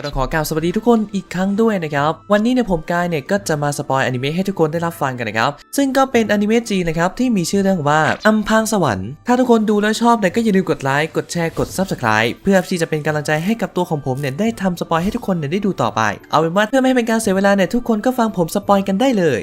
ก็ต้องขอกล่าวสวัสดีทุกคนอีกครั้งด้วยนะครับ วันนี้เนี่ยผมกายเนี่ยก็จะมาสปอยอนิเมะให้ทุกคนได้รับฟังกันนะครับ ซึ่งก็เป็นอนิเมะจีนนะครับที่มีชื่อเรื่องว่าอัมพางสวรรค์ ถ้าทุกคนดูแล้วชอบเนี่ยก็อย่าลืมกดไลค์ กดแชร์ กด Subscribe เพื่อที่จะเป็นกำลังใจให้กับตัวของผมเนี่ยได้ทำสปอยให้ทุกคนเนี่ยได้ดูต่อไป เอาเป็นว่าเพื่อไม่ให้เป็นการเสียเวลาเนี่ยทุกคนก็ฟังผมสปอยกันได้เลย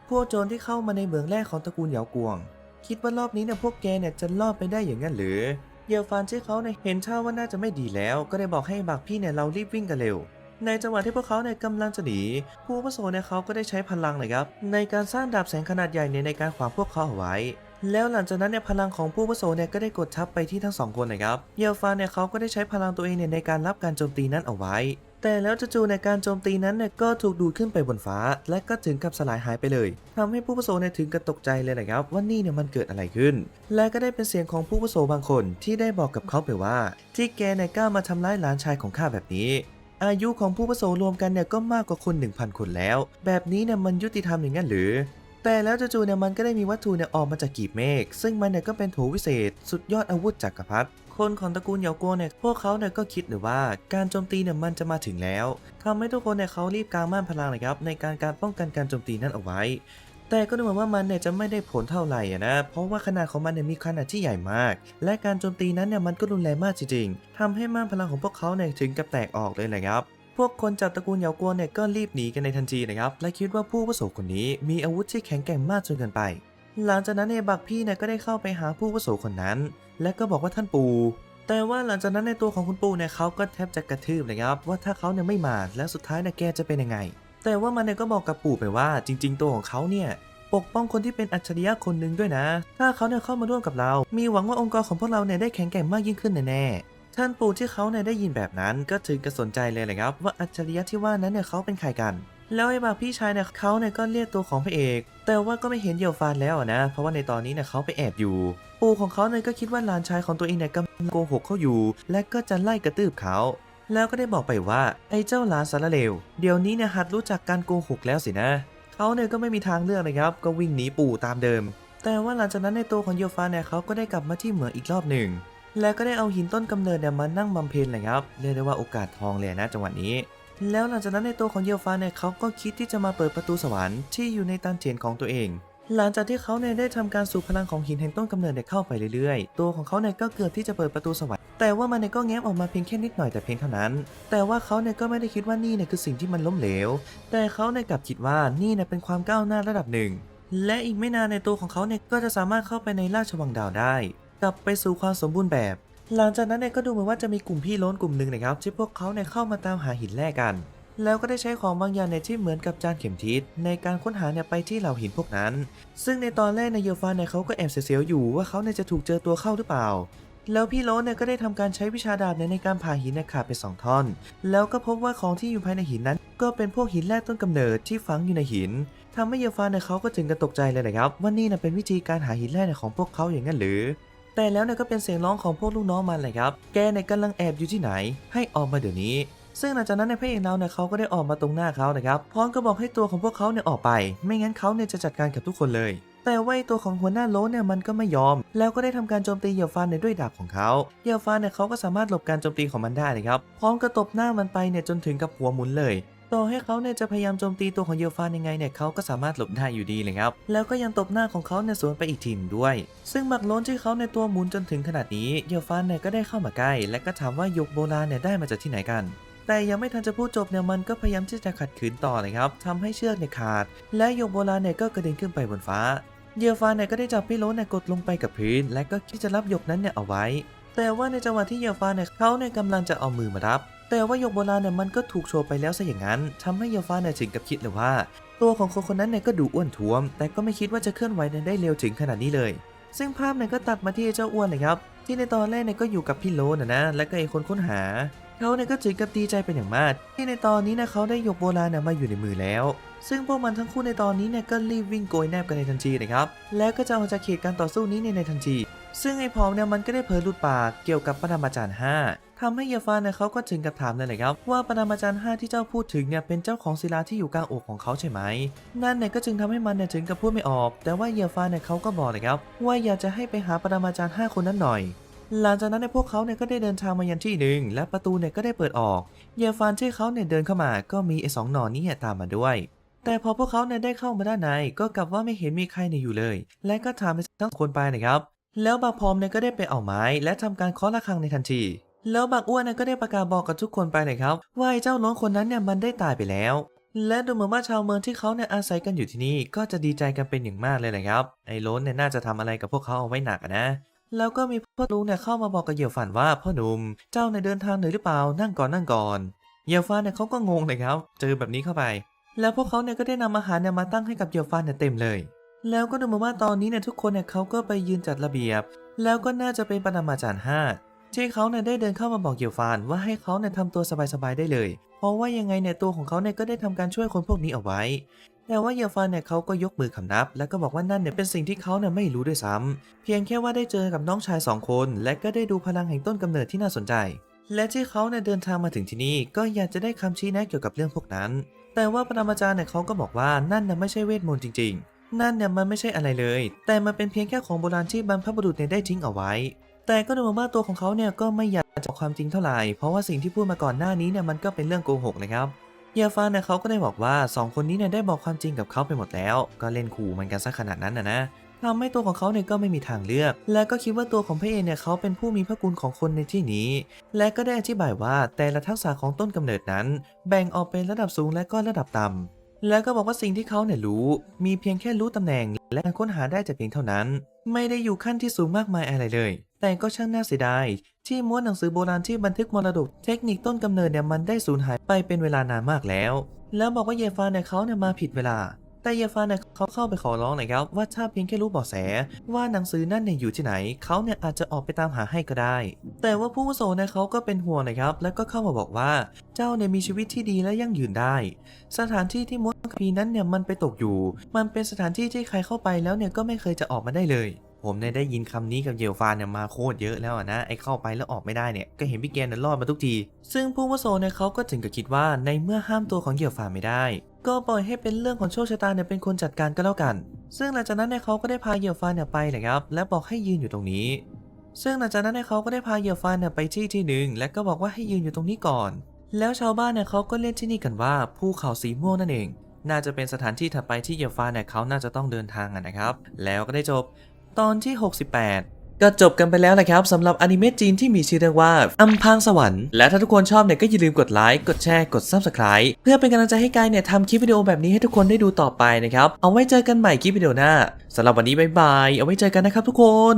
พวกโจรที่เข้ามาในเมืองแรกของตระกูลเหยากวง คิดว่ารอบนี้เนี่ยพวกแกเนี่ยจะรอดไปได้อย่างนั้นหรือ เยาฟานที่เขาเนี่ยเห็นท่าว่าน่าจะไม่ดีแล้ว ก็ได้บอกให้บักพี่เนี่ยเรารีบวิ่งกันเร็ว ในจังหวะที่พวกเขาเนี่ยกำลังจะหนีผู้อาวุโสเนี่ยเขาก็ได้ใช้พลังนะครับในการสร้างดาบแสงขนาดใหญ่เนี่ยในการขวางพวกเขาเอาไว้ แล้วหลังจากนั้นเนี่ยพลังของผู้อาวุโสเนี่ยก็ได้กดทับไปที่ทั้งสองคนนะครับ เยลฟานเนี่ยเขาก็ได้ใช้พลังตัวเองเนี่ยในการรับการโจมตีนั้นเอาไว้ แต่แล้วจู่ๆในการโจมตีนั้นเนี่ยก็ถูกดูดขึ้นไปบนฟ้า และก็ถึงกับสลายหายไปเลยทำให้ผู้อาวุโสเนี่ยถึงกับตกใจเลยนะครับว่านี่เนี่ยมันเกิดอะไรขึ้น และก็ได้เป็นเสียงของผู้อาวุโสบางคนที่ได้บอกกับเขาไปว่า ที่แกเนี่ยกล้ามาทำร้ายหลานชายของข้าแบบนี้อายุของผู้อาวุโสรวมกันเนี่ยก็มากกว่าคน 1,000 คนแล้ว แบบนี้เนี่ยมันยุติธรรมอย่างนั้นหรือ แต่แล้วจู่ๆเนี่ยมันก็ได้มีวัตถุเนี่ยออกมาจากกีบเมฆซึ่งมันเนี่ยก็เป็นโถวิเศษ สุดยอดอาวุธจักรพรรดิคนของตระกูลเหยาโกวเนี่ยพวกเขาเนี่ยก็คิดหรือว่าการโจมตีเนี่ยมันจะมาถึงแล้วทำให้ทุกคนเนี่ยเขารีบกางม่านพลังนะครับในการการป้องกันการโจมตีนั้นเอาไว้ แต่ก็ดูเหมือนว่ามันเนี่ยจะไม่ได้ผลเท่าไหร่นะเพราะว่าขนาดของมันเนี่ยมีขนาดที่ใหญ่มาก และการโจมตีนั้นเนี่ยมันก็รุนแรงมากจริงๆทำให้ม่านพลังของพวกเขาเนี่ยถึงกับแตกออกเลยแหละครับ พวกคนจากตระกูลเหยากัวเนี่ยก็รีบหนีกันในทันทีนะครับและคิดว่าผู้อาวุโสคนนี้มีอาวุธที่แข็งแกร่งมากจนเกินไป หลังจากนั้นเนบักพี่เนี่ยก็ได้เข้าไปหาผู้อาวุโสคนนั้น และก็บอกว่าท่านปู่แต่ว่าหลังจากนั้นในตัวของคุณปู่เนี่ยเขาก็แทบจะกระทืบนะครับว่าถ้าเขาเนี่ยไม่มาแล้วสุดท้ายเนี่ยแกจะเป็นยังไง แต่ว่ามันเนี่ยก็บอกกับปู่ไปว่า จริง ๆ ตัวของเขาเนี่ยปกป้องคนที่เป็นอัจฉริยะคนหนึ่งด้วยนะ ถ้าเขาเนี่ยเข้ามาร่วมกับเรา มีหวังว่าองค์กรของพวกเราเนี่ยได้แข็งแกร่งมากยิ่งขึ้นแน่ๆ ท่านปู่ที่เขาเนี่ยได้ยินแบบนั้น ก็ถึงกระสนใจเลยแหละครับว่าอัจฉริยะที่ว่านั้นเนี่ยเขาเป็นใครกันแล้วไอ้บาพี่ชายเนี่ยเขาเนี่ยก็เรียกตัวของพระเอก แต่ว่าก็ไม่เห็นเหยี่ยวฟานแล้วนะ เพราะว่าในตอนนี้เนี่ยเขาไปแอบอยู่ ปู่ของเขาเนี่ยก็คิดว่าหลานชายของตัวเองเนี่ยกำลังโกหกเขาอยู่ และก็จะไล่กระตืบเขา แล้วก็ได้บอกไปว่าไอ้เจ้าหลานสารเลว เดี๋ยวนี้เนี่ยหัดรู้จักการโกหกแล้วสินะ เขาเนี่ยก็ไม่มีทางเลือกเลยครับ ก็วิ่งหนีปู่ตามเดิม แต่ว่าหลังจากนั้นในตัวของโยฟานเนี่ยเขาก็ได้กลับมาที่เหมืองอีกรอบหนึ่ง แล้วก็ได้เอาหินต้นกำเนิดเนี่ยมานั่งบำเพ็ญเลยครับเรียกได้ว่าโอกาสทองเลยนะจังหวะนี้ แล้วหลังจากนั้นในตัวของโยลฟ้าเนี่ยเขาก็คิดที่จะมาเปิดประตูสวรรค์ที่อยู่ในตันเจนของตัวเอง หลังจากที่เขาเนี่ยได้ทำการสูบพลังของหินแห่งต้นกำเนิดเนี่ยเข้าไปเรื่อยๆ ตัวของเขาเนี่ยก็เกือบที่จะเปิดประตูสวรรค์แต่ว่ามันเนี่ยก็แง้มออกมาเพียงแค่นิดหน่อยแต่เพียงเท่านั้น แต่ว่าเขาเนี่ยก็ไม่ได้คิดว่านี่เนี่ยคือสิ่งที่มันล้มเหลว แต่เขาเนี่ยกลับคิดว่านี่เนี่ยเป็นความก้าวหน้าระดับหนึ่งและอีกไม่นานในตัวของเขาเนี่ยก็จะสามารถเข้าไปในราชวังดาวได้ กลับไปสู่ความสมบูรณ์แบบ หลังจากนั้นเนี่ยก็ดูเหมือนว่าจะมีกลุ่มพี่โล้นกลุ่มหนึ่งนะครับที่พวกเขาเนี่ยเข้ามาตามหาหินแร่กัน แล้วก็ได้ใช้ของบางอย่างเนี่ยที่เหมือนกับจานเข็มทิศในการค้นหาเนี่ยไปที่เหล่าหินพวกนั้น ซึ่งในตอนแรกในายเยลฟานเนี่ยเขาก็แอบเสียวๆอยู่ว่าเขาเนี่ยจะถูกเจอตัวเข้าหรือเปล่าแล้วพี่โลนเนี่ยก็ได้ทำการใช้วิชาดาบเนี่ยในการผ่าหินเนี่ยขาดไปสองท่อน แล้วก็พบว่าของที่อยู่ภายในหินนั้น ก็เป็นพวกหินแร่ต้นกำเนิดที่ฝังอยู่ในหินทำให้เยฟานเนี่ยเขาก็ถึงกับตกใจเลยนะครับว่านี่นะเป็นวิธีการหาหินแร่ของพวกเขาอย่างนั้นหรือ แต่แล้วเนี่ยก็เป็นเสียงร้องของพวกลูกน้องมันเลยครับ แกเนี่ยกำลังแอบอยู่ที่ไหน ให้ออกมาเดี๋ยวนี้ ซึ่งหลังจากนั้นในพระเอกเราเนี่ยเขาก็ได้ออกมาตรงหน้าเขานะครับ พร้อมกับบอกให้ตัวของพวกเขาเนี่ยออกไป ไม่งั้นเขาเนี่ยจะจัดการกับทุกคนเลยแต่ว่าตัวของหัวหน้าโลเนี่ยมันก็ไม่ยอม แล้วก็ได้ทำการโจมตีเหยี่ยวฟานเนี่ยด้วยดาบของเขาเหยี่ยวฟานเนี่ยเขาก็สามารถหลบการโจมตีของมันได้นะครับพร้อมกระตบหน้ามันไปเนี่ยจนถึงกับหัวหมุนเลย ต่อให้เขาเนี่ยจะพยายามโจมตีตัวของเยลฟานยังไงเนี่ยเขาก็สามารถหลบได้อยู่ดีเลยครับ แล้วก็ยังตบหน้าของเขาเนี่ยสวนไปอีกทีนด้วย ซึ่งหมักล้นที่เขาในตัวหมุนจนถึงขนาดนี้เยลฟานเนี่ยก็ได้เข้ามาใกล้ และก็ถามว่าหยกโบราณเนี่ยได้มาจากที่ไหนกันแต่ยังไม่ทันจะพูดจบเนี่ยมันก็พยายามที่จะขัดขืนต่อเลยครับทำให้เชือกเนี่ยขาด และหยกโบราณเนี่ยก็กระเด็นขึ้นไปบนฟ้า เยลฟานเนี่ยก็ได้จับพี่โล้นเนี่ยกดลงไปกับพื้น และก็คิดจะรับหยกนั้นเนี่ยเอาไว้ แต่ว่าในจังหวะที่เยลฟานเนี่ยเขาเนี่ยกำลังจะเอามือมารับ แต่ว่าหยกโบราณเนี่ยมันก็ถูกโชว์ไปแล้วซะอย่างนั้นทำให้เยลฟาเนี่ยถึงกับคิดเลยว่า ตัวของคนคนนั้นเนี่ยก็ดูอ้วนท้วม แต่ก็ไม่คิดว่าจะเคลื่อนไหวได้เร็วถึงขนาดนี้เลย ซึ่งภาพเนี่ยก็ตัดมาที่เจ้าอ้วนเลยครับ ที่ในตอนแรกเนี่ยก็อยู่กับพี่โลนะนะ และก็ไอคนค้นหาเขาเนี่ยก็ถึงกับดีใจเป็นอย่างมาก ที่ในตอนนี้นะเขาได้หยกโบราณนะมาอยู่ในมือแล้ว ซึ่งพวกมันทั้งคู่ในตอนนี้เนี่ยก็รีบวิ่งโกยแนบกันในทันทีนะครับแล้วก็จะออกจากเขตการต่อสู้นี้ในในทันที ซึ่งไอ้พร้อมเนี่ยมันก็ได้เผยหลุดปากเกี่ยวกับปรมาจารย์5ทำให้เยฟานเนี่ยเขาก็ถึงกับถามเลยแหละครับ ว่าปรมาจารย์ 5 ที่เจ้าพูดถึงเนี่ยเป็นเจ้าของศิลาที่อยู่กลางอกของเขาใช่ไหม นั่นเนี่ยก็จึงทำให้มันเนี่ยถึงกับพูดไม่ออก แต่ว่าเยฟานเนี่ยเขาก็บอกเลยครับ ว่าอยากจะให้ไปหาปรมาจารย์ 5 คนนั้นหน่อย หลังจากนั้นเนี่ยพวกเขาเนี่ยก็ได้เดินทางมายันที่หนึ่งและประตูเนี่ยก็ได้เปิดออก เยฟานที่เขาเนี่ยเดินเข้ามาก็มีไอ้สองหนอนนี่ตามมาด้วยแต่พอพวกเขาเนี่ยได้เข้ามาด้านในก็กลับว่าไม่เห็นมีใครเนี่ยอยู่เลย และก็ถามไปทั้งคนไปนะครับ แล้วบักพร้อมเนี่ยก็ได้ไปเอาไม้ และทำการเคาะระฆังในทันที แล้วบักอ้วนเนี่ยก็ได้ประกาศบอกกับทุกคนไปนะครับ ว่าไอ้เจ้าน้องคนนั้นเนี่ยมันได้ตายไปแล้ว และดูเหมือนว่าชาวเมืองที่เขาเนี่ยอาศัยกันอยู่ที่นี่ก็จะดีใจกันเป็นอย่างมากเลยนะครับ ไอ้ล้นเนี่ยน่าจะทำอะไรกับพวกเขาเอาไว้หนักนะ แล้วก็มีพ่อลุงเนี่ยเข้ามาบอกกับเหยี่ยวฝันว่าพ่อหนุ่มเจ้าในเดินทางเหนื่อยหรือเปล่านั่งก่อนนั่งก่อนเหยี่ยวฟ้านเนี่ยเขาก็งงเลยครับ เจอแบบนี้เข้าไป แล้วพวกเขาเนี่ยก็ได้นำอาหารเนี่ยมาตั้งให้กับเหยี่ยวฟ้านเนี่ยเต็มเลย แล้วก็ดูมือนว่าตอนนี้เนี่ยทุกคนเนี่ยเขาก็ไปยืนจัดระเบียบ แล้วก็น่าจะเป็นปรมาจารย์ห้าที่เขาเนี่ยได้เดินเข้ามาบอกเหยี่ยวฟานว่าให้เขาเนี่ยทำตัวสบายๆได้เลย เพราะว่ายังไงเนี่ยตัวของเขาเนี่ยก็ได้ทำการช่วยคนพวกนี้เอาไว้ แต่ว่าเยี่ยวฟานเนี่ยเขาก็ยกมือคำนับ แล้วก็บอกว่านั่นเนี่ยเป็นสิ่งที่เขาเนี่ยไม่รู้ด้วยซ้ำเพียงแค่ว่าได้เจอกับน้องชายสองคน และก็ได้ดูพลังแห่งต้นกำเนิดที่น่าสนใจ และที่เขาเนี่ยเดินทางมาถึงที่นี่ก็อยากจะได้คำชี้แนะเกี่ยวกับเรื่องพวกนั้น แต่ว่าปรมาจารย์เนี่ยเขาก็บอกว่านั่นน่ะไม่ใช่เวทมนต์จริงๆ นั่นเนี่ยมันไม่ใช่อะไรเลย แต่มันเป็นเพียงแค่ของโบราณที่บรรพบุรุษเนี่ยได้ทิ้งเอาไว้ แต่ก็ดูเหมือนว่าตัวของเขาเนี่ยก็ไม่อยากจะบอกความจริงเท่าไหร่ เพราะว่าสิ่งที่พูดมาก่อนหน้านี้เนี่ยมันก็เป็นเรื่องโกหกนะครับเยาฟานเนี่ยเขาก็ได้บอกว่าสองคนนี้เนี่ยได้บอกความจริงกับเขาไปหมดแล้ว ก็เล่นขู่มันกันซะขนาดนั้นนะนะทำให้ตัวของเขาเนี่ยก็ไม่มีทางเลือก และก็คิดว่าตัวของพระเอกเนี่ยเขาเป็นผู้มีพระคุณของคนในที่นี้ และก็ได้อธิบายว่าแต่ละทักษะของต้นกำเนิดนั้น แบ่งออกเป็นระดับสูงและก็ระดับต่ำ แล้วก็บอกว่าสิ่งที่เขาเนี่ยรู้ มีเพียงแค่รู้ตำแหน่ง และค้นหาได้แต่เพียงเท่านั้น ไม่ได้อยู่ขั้นที่สูงมากมายอะไรเลย แต่ก็ช่างน่าเสียดายที่ม้วนหนังสือโบราณที่บันทึกมรดกเทคนิคต้นกำเนิดเนี่ยมันได้สูญหายไปเป็นเวลานานมากแล้ว แล้วบอกว่าเยฟานเนี่ยเขาเนี่ยมาผิดเวลา แต่เยฟานเนี่ยเขาเข้าไปขอร้องหน่อยครับว่าถ้าเพียงแค่รู้เบาะแส ว่าหนังสือนั่นเนี่ยอยู่ที่ไหน เขาเนี่ยอาจจะออกไปตามหาให้ก็ได้ แต่ว่าผู้อาโสเนี่ยเขาก็เป็นห่วงนะครับ แล้วก็เข้ามาบอกว่าเจ้าเนี่ยมีชีวิตที่ดีและยั่งยืนได้ สถานที่ที่มดคัมภีนั้นเนี่ยมันไปตกอยู่ มันเป็นสถานที่ที่ใครเข้าไปแล้วเนี่ยก็ไม่เคยจะออกมาได้เลย ผมเนี่ยได้ยินคำนี้กับเยลฟานเนี่ยมาโคตรเยอะแล้วนะไอ้เข้าไปแล้วออกไม่ได้เนี่ยก็เห็นพี่แกนเนี่ยรอดมาทุกที ซึ่งผู้วโสเนี่ยเขาก็ถึงกับคิดว่าในเมื่อห้ามตัวของเยลฟานไม่ได้ ก็ปล่อยให้เป็นเรื่องของโชคชะตาเนี่ยเป็นคนจัดการก็แล้วกัน ซึ่งหลังจากนั้นเนี่ยเขาก็ได้พาเยลฟานเนี่ยไปเลยครับและบอกให้ยืนอยู่ตรงนี้ ซึ่งหลังจากนั้นเนี่ยเขาก็ได้พาเยลฟานเนี่ยไปที่ที่หนึ่งและก็บอกว่าให้ยืนอยู่ตรงนี้ก่อน แล้วชาวบ้านเนี่ยเขาก็เรียกที่นี่กันว่าภูเขาสีม่วงนั่นเองน่าจะเป็นสถานที่ถัดไปที่เยลฟานเนี่ยเขาน่าจะต้องเดินทางนะครับ แล้วก็ได้จบ ตอนที่ 68ก็จบกันไปแล้วนะครับสำหรับอนิเมะจีนที่มีชื่อเรื่องว่าอัมพางสวรรค์และถ้าทุกคนชอบเนี่ยก็อย่าลืมกดไลค์กดแชร์กด Subscribe เพื่อเป็นกำลังใจให้กายเนี่ยทำคลิปวิดีโอแบบนี้ให้ทุกคนได้ดูต่อไปนะครับ เอาไว้เจอกันใหม่คลิปวิดีโอหน้าสำหรับวันนี้บายบาย เอาไว้เจอกันนะครับทุกคน